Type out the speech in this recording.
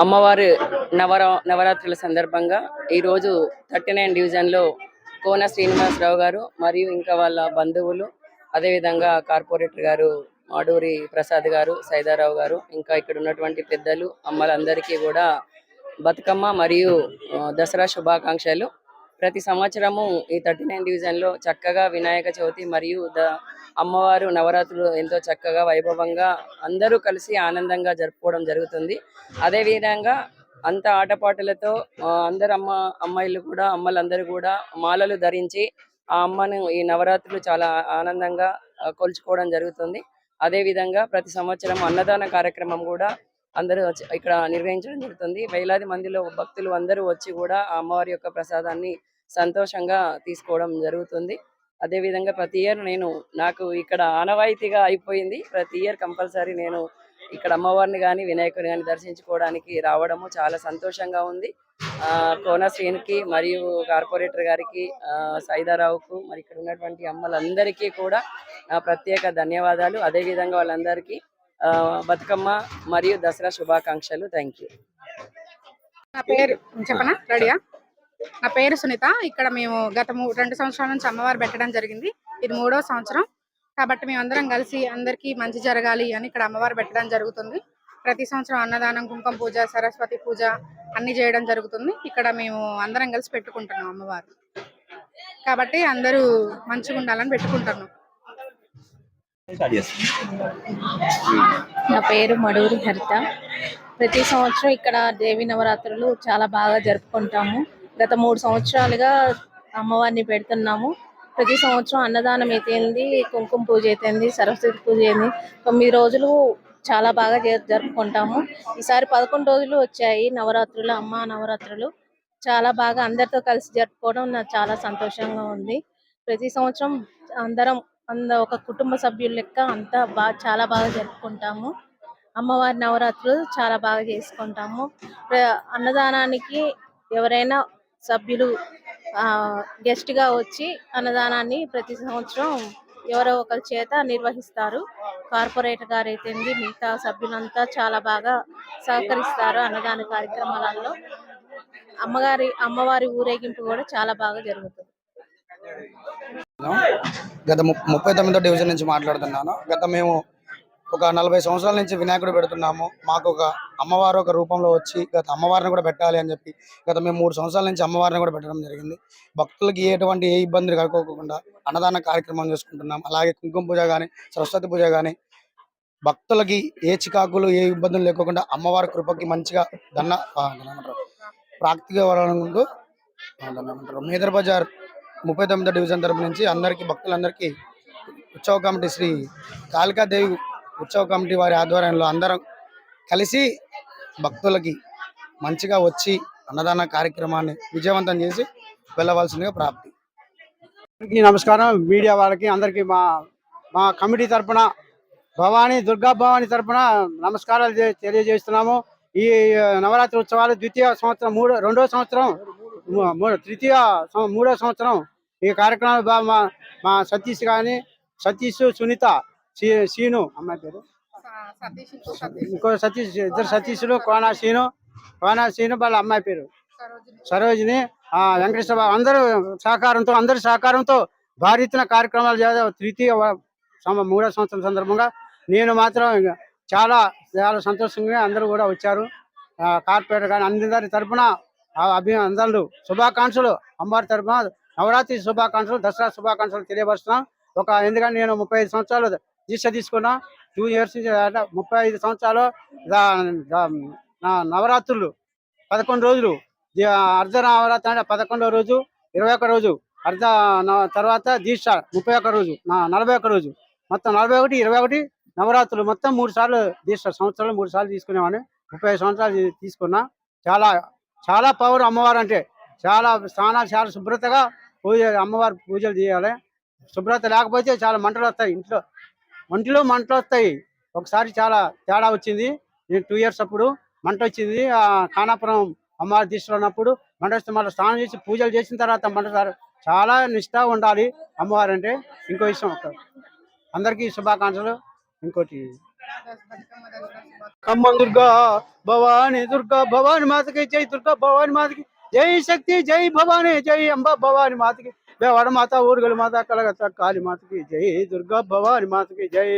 అమ్మవారి నవర నవరాత్రుల సందర్భంగా ఈరోజు థర్టీ నైన్ డివిజన్లో కోన శ్రీనివాసరావు గారు మరియు ఇంకా వాళ్ళ బంధువులు అదేవిధంగా కార్పొరేటర్ గారు మాడూరి ప్రసాద్ గారు సైదారావు గారు ఇంకా ఇక్కడ ఉన్నటువంటి పెద్దలు అమ్మలందరికీ కూడా బతుకమ్మ మరియు దసరా శుభాకాంక్షలు. ప్రతి సంవత్సరము ఈ థర్టీ నైన్ డివిజన్లో చక్కగా వినాయక చవితి మరియు ద అమ్మవారు నవరాత్రులు ఎంతో చక్కగా వైభవంగా అందరూ కలిసి ఆనందంగా జరుపుకోవడం జరుగుతుంది. అదే విధంగా అంత ఆటపాటలతో అందరు అమ్మ అమ్మాయిలు కూడా అమ్మలందరూ కూడా మాలలు ధరించి ఆ అమ్మను ఈ నవరాత్రులు చాలా ఆనందంగా కొలుచుకోవడం జరుగుతుంది. అదే విధంగా ప్రతి సంవత్సరం అన్నదాన కార్యక్రమం కూడా అందరూ వచ్చి ఇక్కడ నిర్వహించడం జరుగుతుంది. వేలాది మందిలో భక్తులు అందరూ వచ్చి కూడా ఆ అమ్మవారి యొక్క ప్రసాదాన్ని సంతోషంగా తీసుకోవడం జరుగుతుంది. అదే విధంగా ప్రతి ఇయర్ నేను నాకు ఇక్కడ ఆనవాయితీగా అయిపోయింది. ప్రతి ఇయర్ కంపల్సరీ నేను ఇక్కడ అమ్మవారిని కానీ వినాయకుని కానీ దర్శించుకోవడానికి రావడము చాలా సంతోషంగా ఉంది. ఆ, కోన శ్రీనికి మరియు కార్పొరేటర్ గారికి సైదారావుకు మరి ఇక్కడ ఉన్నటువంటి అమ్మలందరికీ కూడా నా ప్రత్యేక ధన్యవాదాలు. అదే విధంగా వాళ్ళందరికీ బతుకమ్మ మరియు దసరా శుభాకాంక్షలు. Thank you. నా పేరు చెప్పనా? రెడీయా? నా పేరు సునీత. ఇక్కడ మేము గత రెండు సంవత్సరాల నుంచి అమ్మవారు పెట్టడం జరిగింది. ఇది మూడో సంవత్సరం. కాబట్టి మేమందరం కలిసి అందరికీ మంచి జరగాలి అని ఇక్కడ అమ్మవారు పెట్టడం జరుగుతుంది. ప్రతి సంవత్సరం అన్నదానం కుంకుమ పూజ సరస్వతి పూజ అన్ని చేయడం జరుగుతుంది. ఇక్కడ మేము అందరం కలిసి పెట్టుకుంటున్నాం అమ్మవారు. కాబట్టి అందరూ మంచిగా ఉండాలని పెట్టుకుంటున్నాం. నా పేరు మడూరి హరిత. ప్రతి సంవత్సరం ఇక్కడ దేవి నవరాత్రులు చాలా బాగా జరుపుకుంటాము. గత మూడు సంవత్సరాలుగా అమ్మవారిని పెడుతున్నాము. ప్రతి సంవత్సరం అన్నదానం అయితేంది కుంకుమ పూజ అయితేంది సరస్వతి పూజ అయింది తొమ్మిది రోజులు చాలా బాగా జరుపుకుంటాము. ఈసారి పదకొండు రోజులు వచ్చాయి నవరాత్రులు అమ్మ నవరాత్రులు. చాలా బాగా అందరితో కలిసి జరుపుకోవడం నాకు చాలా సంతోషంగా ఉంది. ప్రతి సంవత్సరం అందరం అంద ఒక కుటుంబ సభ్యుల లెక్క అంతా బాగా చాలా బాగా జరుపుకుంటాము. అమ్మవారి నవరాత్రులు చాలా బాగా చేసుకుంటాము. అన్నదానానికి ఎవరైనా సభ్యులు గెస్ట్గా వచ్చి అన్నదానాన్ని ప్రతి సంవత్సరం ఎవరో ఒకరి చేత నిర్వహిస్తారు. కార్పొరేటర్ గారు అయితే మిగతా సభ్యులంతా చాలా బాగా సహకరిస్తారు అన్నదాన కార్యక్రమాలలో. అమ్మగారి అమ్మవారి ఊరేగింపు కూడా చాలా బాగా జరుగుతుంది. గత ముప్పై తొమ్మిదో డివిజన్ నుంచి మాట్లాడుతున్నాను. గత మేము ఒక నలభై సంవత్సరాల నుంచి వినాయకుడు పెడుతున్నాము. మాకు ఒక అమ్మవారు ఒక రూపంలో వచ్చి గత అమ్మవారిని కూడా పెట్టాలి అని చెప్పి గత మేము మూడు సంవత్సరాల నుంచి అమ్మవారిని కూడా పెట్టడం జరిగింది. భక్తులకి ఎటువంటి ఏ ఇబ్బందులు కలుకోకుండా అన్నదాన కార్యక్రమం చేసుకుంటున్నాం. అలాగే కుంకుమ పూజ కానీ సరస్వతి పూజ కానీ భక్తులకి ఏ చికాకులు ఏ ఇబ్బందులు లేకోకుండా అమ్మవారి కృపకి మంచిగా దన్న ప్రాక్తిగా ముందు మేదర్ బజార్ ముప్పై తొమ్మిదో డివిజన్ తరపు నుంచి అందరికీ భక్తులందరికీ ఉత్సవ కమిటీ శ్రీ కాళికాదేవి ఉత్సవ కమిటీ వారి ఆధ్వర్యంలో అందరం కలిసి భక్తులకి మంచిగా వచ్చి అన్నదాన కార్యక్రమాన్ని విజయవంతం చేసి వెళ్ళవలసిందిగా ప్రాప్తి. అందరికీ నమస్కారం. మీడియా వాళ్ళకి అందరికీ మా మా కమిటీ తరఫున భవానీ దుర్గా భవానీ తరఫున నమస్కారాలు తెలియజేస్తున్నాము. ఈ నవరాత్రి ఉత్సవాలు ద్వితీయ సంవత్సరం మూడో రెండో సంవత్సరం తృతీయ మూడో సంవత్సరం ఈ కార్యక్రమాలు బా- మా మా సతీష్ కానీ సతీష్ సునీత సీను అమ్మాయి పేరు. ఇంకో సతీష్. ఇద్దరు సతీష్లు కోనా సీను కోనా సీను వాళ్ళ అమ్మాయి పేరు. సరోజిని. వెంకటేశ్వర బాబు అందరూ సహకారంతో అందరి సహకారంతో భారీ ఎత్తున కార్యక్రమాలు చేద్దాం తృతీయ మూడో సంవత్సరం సందర్భంగా నేను మాత్రం చాలా చాలా సంతోషంగా అందరూ కూడా వచ్చారు. ఆ, కార్పొరేటర్ కానీ అందరి తరపున ఆ అభి అందరూ శుభాకాంక్షలు. అమ్మవారి తరపున నవరాత్రి శుభాకాంక్షలు దసరా శుభాకాంక్షలు తెలియపరుస్తున్నాం. ఒక ఎందుకంటే నేను ముప్పై ఐదు సంవత్సరాలు దీక్ష తీసుకున్నా టూ ఇయర్స్ అంటే ముప్పై ఐదు సంవత్సరాలు నవరాత్రులు. పదకొండు రోజులు. అర్ధ నవరాత్రి అంటే పదకొండవ రోజు ఇరవై ఒక్క రోజు. అర్ధ తర్వాత దీక్ష ముప్పై ఒక్క రోజు నలభై ఒక్క రోజు. మొత్తం నలభై ఒకటి ఇరవై ఒకటి నవరాత్రులు. మొత్తం మూడు సార్లు దీక్ష సంవత్సరాలు మూడు సార్లు తీసుకునేవాడిని. ముప్పై సంవత్సరాలు తీసుకున్నా. చాలా చాలా పవర్ అమ్మవారు అంటే చాలా స్నానాలు చాలా శుభ్రతగా పూజ అమ్మవారి పూజలు చేయాలి. శుభ్రత లేకపోతే చాలా మంటలు వస్తాయి ఇంట్లో. ఒంటిలో మంటలు వస్తాయి ఒకసారి చాలా తేడా వచ్చింది. నేను టూ ఇయర్స్ అప్పుడు మంట వచ్చింది. ఆ ఖానాపురం అమ్మవారి తీసుకున్నప్పుడు ఉన్నప్పుడు మంట వస్తే మళ్ళీ స్నానం చేసి పూజలు చేసిన తర్వాత మంట సార్ చాలా నిష్ఠ ఉండాలి అమ్మవారు అంటే. ఇంకో విషయం ఒక అందరికీ శుభాకాంక్షలు. ఇంకోటి అమ్మ దుర్గా భవాని దుర్గా భవాని మాతకి జై దుర్గా భవాని మాతకి జై శక్తి జై భవాని జై అంబ భవాని మాతకి. దేవాడ మాత ఊరుగల మాత కలగత కాళీ మాతకి జై దుర్గా భవాని మాతకి జై